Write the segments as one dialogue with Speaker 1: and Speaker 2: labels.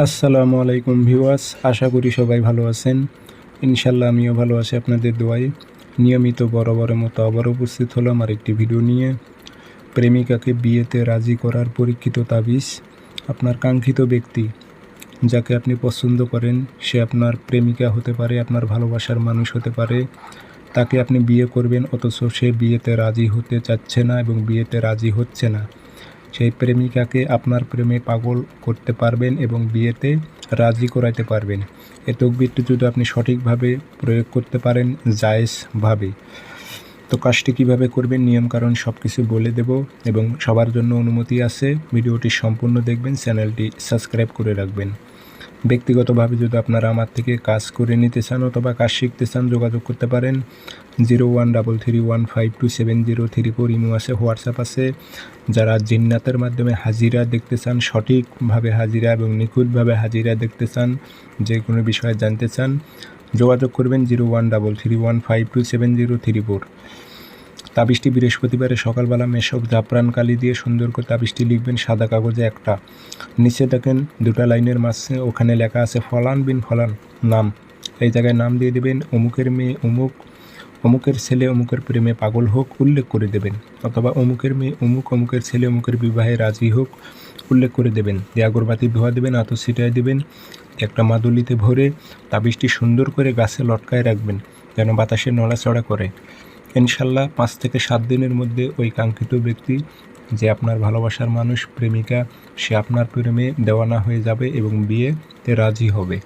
Speaker 1: আসসালামু আলাইকুম ভিউয়ার্স, আশা করি সবাই ভালো আছেন। ইনশাল্লাহ আমিও ভালো আছি আপনাদের দোয়াই নিয়মিত বরাবরের মতো আবার উপস্থিত হলাম আর একটি ভিডিও নিয়ে। প্রেমিকাকে বিয়েতে রাজি করার পরীক্ষিত তাবিজ আপনার কাঙ্ক্ষিত ব্যক্তি যাকে আপনি পছন্দ করেন, সে আপনার প্রেমিকা হতে পারে, আপনার ভালোবাসার মানুষ হতে পারে। তাকে আপনি বিয়ে করবেন, অথচ সে বিয়েতে রাজি হতে চাচ্ছে না এবং বিয়েতে রাজি হচ্ছে না। সেই প্রেমিকাকে আপনার প্রেমে পাগল করতে পারবেন এবং বিয়েতে রাজি করাইতে পারবেন। এ তকবিরটি যদি আপনি সঠিকভাবে প্রয়োগ করতে পারেন জায়েজভাবে তো কাজটি কীভাবে করবেন, নিয়মকানুন সব কিছু বলে দেব এবং সবার জন্য অনুমতি আছে। ভিডিওটি সম্পূর্ণ দেখবেন, চ্যানেলটি সাবস্ক্রাইব করে রাখবেন। ব্যক্তিগতভাবে যদি আপনারা আমার থেকে কাজ করে নিতে চান অথবা কাজ শিখতে চান, যোগাযোগ করতে পারেন। Zero one double three one five two seven zero three four imo আছে, হোয়াটসঅ্যাপ আছে। যারা জিন্নাতের মাধ্যমে হাজিরা দেখতে চান, সঠিকভাবে হাজিরা এবং নিখুঁতভাবে হাজিরা দেখতে চান, যে কোনো বিষয়ে জানতে চান, যোগাযোগ করবেন zero one double three one five two seven zero three four. তাবিজটি বৃহস্পতিবারে সকালবেলা মেশক জাফরান কালি দিয়ে সুন্দর করে তাবিজটি লিখবেন সাদা কাগজে একটা। নিচে দেখেন দুটা লাইনের মাঝে ওখানে লেখা আছে, ফলান বিন ফলান নাম। এই জায়গায় নাম দিয়ে দেবেন, অমুকের মেয়ে অমুক, অমুকের ছেলে অমুকের প্রেমে পাগল হোক, উল্লেখ করে দেবেন। অথবা, অমুকের মেয়ে অমুক, অমুকের ছেলে অমুকের বিবাহে রাজি হোক, উল্লেখ করে দেবেন। দিয়ে ধোয়া দেবেন, আতর ছিটায় দেবেন, একটা মাদুলিতে ভরে তাবিজটি সুন্দর করে গাছে লটকায় রাখবেন, যেন বাতাসে নড়াচড়া করে। ইনশাল্লাহ পাঁচ থেকে সাত দিনের মধ্যে ওই কাঙ্ক্ষিত ব্যক্তি যে আপনার ভালোবাসার মানুষ, প্রেমিকা, সে আপনার প্রেমে দেওয়ানা হয়ে যাবে এবং বিয়েতে রাজি হবে।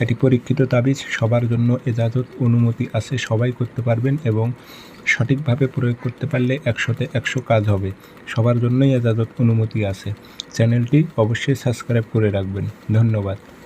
Speaker 1: এটি পরীক্ষিত তাবিজ, সবার জন্য এজাজত, অনুমতি আছে, সবাই করতে পারবেন এবং সঠিকভাবে প্রয়োগ করতে পারলে একশোতে একশো কাজ হবে। সবার জন্যই এজাজত, অনুমতি আছে। চ্যানেলটি অবশ্যই সাবস্ক্রাইব করে রাখবেন। ধন্যবাদ।